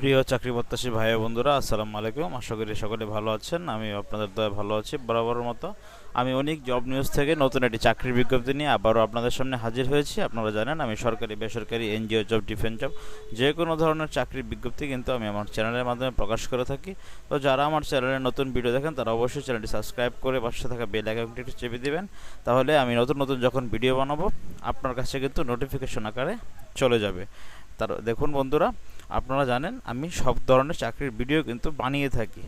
প্রিয় চাকরি প্রত্যাশী ভাই বন্ধুরা, আসসালামু আলাইকুম। আশা করি সকলে ভালো আছেন। আমি আপনাদের দয়া ভালো আছি, বরাবরের মতো। আমি অনেক, জব নিউজ থেকে নতুন একটি চাকরির বিজ্ঞপ্তি নিয়ে আবারও আপনাদের সামনে হাজির হয়েছি। আপনারা জানেন, আমি সরকারি, বেসরকারি, এনজিও, জব, ডিফেন্স জব, যে কোনো ধরনের চাকরির বিজ্ঞপ্তি কিন্তু আমি আমার চ্যানেলের মাধ্যমে প্রকাশ করে থাকি। তো যারা আমার চ্যানেলে নতুন ভিডিও দেখেন, তারা অবশ্যই চ্যানেলটি সাবস্ক্রাইব করে পাশে থাকা বেল আইকনটি একটু চেপে দেবেন। তাহলে আমি নতুন নতুন যখন ভিডিও বানাবো, আপনার কাছে কিন্তু নোটিফিকেশন আকারে চলে যাবে। তার দেখুন বন্ধুরা, আপনারা জানেন আমি সব ধরনের চাকরির ভিডিও কিন্তু বানিয়ে থাকি।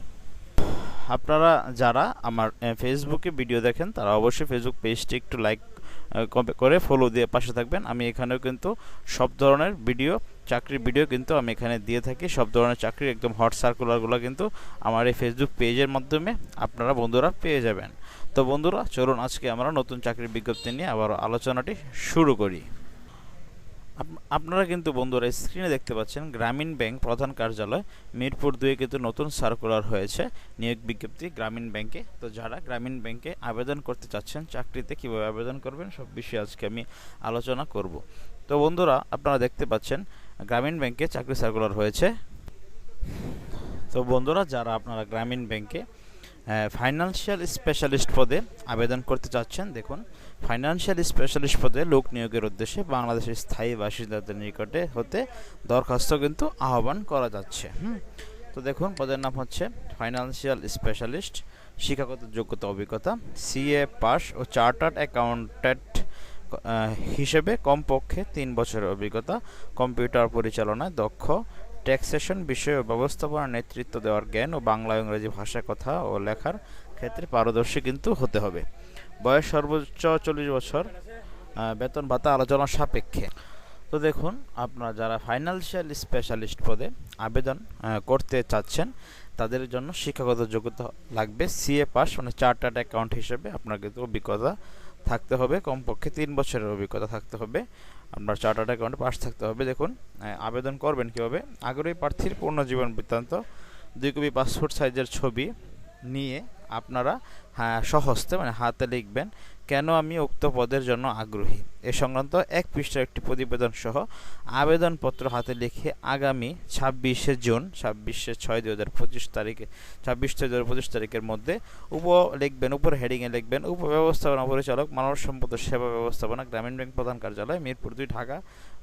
আপনারা যারা আমার ফেসবুকে ভিডিও দেখেন, তারা অবশ্যই ফেসবুক পেজটি একটু লাইক করে ফলো দিয়ে পাশে থাকবেন। আমি এখানেও কিন্তু সব ধরনের ভিডিও চাকরির ভিডিও কিন্তু আমি এখানে দিয়ে থাকি। সব ধরনের চাকরির একদম হট সার্কুলারগুলো কিন্তু আমার এই ফেসবুক পেজের মাধ্যমে আপনারা বন্ধুরা পেয়ে যাবেন। তো বন্ধুরা, চলুন আজকে আমরা নতুন চাকরির বিজ্ঞপ্তি নিয়ে আবার আলোচনাটি শুরু করি। আপনারা কিন্তু বন্ধুরা স্ক্রিনে দেখতে পাচ্ছেন গ্রামীণ ব্যাংক প্রধান কার্যালয়, মিরপুর দুয়ে কিন্তু নতুন সার্কুলার হয়েছে নিয়োগ বিজ্ঞপ্তি গ্রামীণ ব্যাংকে। তো যারা গ্রামীণ ব্যাংকে আবেদন করতে চাচ্ছেন, চাকরিতে কীভাবে আবেদন করবেন, সব বিষয়ে আজকে আমি আলোচনা করব। তো বন্ধুরা, আপনারা দেখতে পাচ্ছেন গ্রামীণ ব্যাংকে চাকরি সার্কুলার হয়েছে। তো বন্ধুরা, যারা আপনারা গ্রামীণ ব্যাংকে ফাইন্যান্সিয়াল স্পেশালিস্ট পদে আবেদন করতে চাচ্ছেন, দেখুন। ফাইন্যান্সিয়াল স্পেশালিস্ট পদে লোক নিয়োগের উদ্দেশ্যে বাংলাদেশের স্থায়ী বাসিন্দাদের নিকটে হতে দরখাস্ত কিন্তু আহ্বান করা যাচ্ছে, হুম। তো দেখুন, পদের নাম হচ্ছে ফাইন্যান্সিয়াল স্পেশালিস্ট শিক্ষাগত যোগ্যতা অভিজ্ঞতা সিএ পাস ও চার্টার্ড অ্যাকাউন্ট্যান্ট হিসেবে কমপক্ষে তিন বছরের অভিজ্ঞতা কম্পিউটার পরিচালনায় দক্ষ ট্যাক্সেশন বিষয়ে ও ব্যবস্থাপনা নেতৃত্ব দেওয়ার জ্ঞান ও বাংলা ইংরেজি ভাষা কথা ও লেখার ক্ষেত্রে পারদর্শী কিন্তু হতে হবে। বয়স সর্বোচ্চ চল্লিশ বছর বেতন ভাতা আলোচনা সাপেক্ষে। তো দেখুন, আপনারা যারা ফাইন্যান্সিয়াল স্পেশালিস্ট পদে আবেদন করতে চাচ্ছেন তাদের জন্য শিক্ষাগত যোগ্যতা লাগবে। সিএ পাস মানে চার্টার্ড অ্যাকাউন্ট হিসেবে আপনার কিন্তু অভিজ্ঞতা থাকতে হবে। কমপক্ষে তিন বছরের অভিজ্ঞতা থাকতে হবে। আপনার চার্টার্ড অ্যাকাউন্টে পাস থাকতে হবে। দেখুন আবেদন করবেন কীভাবে? আগ্রহী প্রার্থীর পূর্ণ জীবন বৃত্তান্ত, দুই কপি পাসপোর্ট সাইজের ছবি নিয়ে আপনারা হ্যাঁ সহস্তে মানে হাতে লিখবেন, কেন আমি উক্ত পদের জন্য আগ্রহী? এ সংক্রান্ত এক পৃষ্ঠার একটি প্রতিবেদন সহ আবেদনপত্র হাতে লিখে আগামী ছাব্বিশে জুন, ছাব্বিশে ছয় দুই হাজার পঁচিশ তারিখে, ছাব্বিশ ছয় দু হাজার পঁচিশ তারিখের মধ্যে উপ লিখবেন, উপর হেডিংয়ে লিখবেন উপব্যবস্থাপনা পরিচালক, মানব সম্পদ সেবা ব্যবস্থাপনা, গ্রামীণ ব্যাংক প্রধান কার্যালয়, মিরপুর দুই, ঢাকা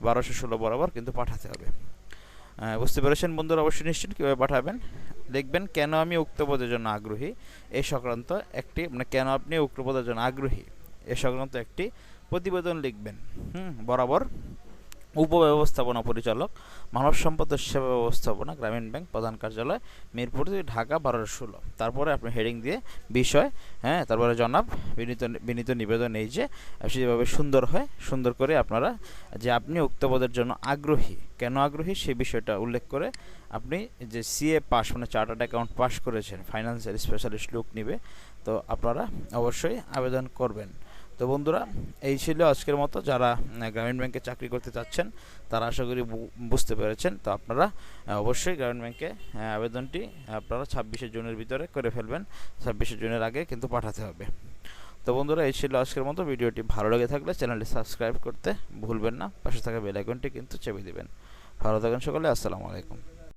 বারোশো ষোলো বরাবর কিন্তু পাঠাতে হবে। বুঝতে পেরেছেন বন্ধুরা? অবশ্যই নিশ্চিত কীভাবে পাঠাবেন। দেখবেন কেন আমি উক্ত পদের জন্য আগ্রহী? এ সংক্রান্ত একটি মানে কেন আপনি উক্ত পদের জন্য আগ্রহী? এ সংক্রান্ত একটি প্রতিবেদন লিখবেন। হুম, বরাবর। উপব্যবস্থাপনা পরিচালক, মানব সম্পদ সেবা ব্যবস্থাপনা গ্রামীণ ব্যাংক প্রধান কার্যালয়, মিরপুর ঢাকা বারোশো ষোলো। তারপরে আপনি হেডিং দিয়ে বিষয় হ্যাঁ তারপরে জনাব, বিনীত বিনীত নিবেদন এই যে সেভাবে সুন্দর হয়, সুন্দর করে আপনারা যে আপনি উক্ত পদের জন্য আগ্রহী, কেন আগ্রহী সেই বিষয়টা উল্লেখ করে আপনি যে সিএ পাস মানে চার্টার্ড অ্যাকাউন্ট পাস করেছেন ফাইন্যান্সিয়াল স্পেশালিস্ট লোক নিবে, তো আপনারা অবশ্যই আবেদন করবেন। তো বন্ধুরা, এই ছিল আজকের মতো। যারা গ্রামীণ ব্যাংকে চাকরি করতে চাচ্ছেন, তারা আশা করি বুঝতে পেরেছেন। তো আপনারা অবশ্যই গ্রামীণ ব্যাংকে আবেদনটি আপনারা ছাব্বিশে জুনের ভিতরে করে ফেলবেন। ছাব্বিশে জুনের আগে কিন্তু পাঠাতে হবে। তো বন্ধুরা, এই ছিল আজকের মতো। ভিডিওটি ভালো লেগে থাকলে চ্যানেলটি সাবস্ক্রাইব করতে ভুলবেন না। পাশে থাকা বেল আইকনটি কিন্তু চেপে দেবেন। ভালো থাকেন সকলে, আসসালামু আলাইকুম।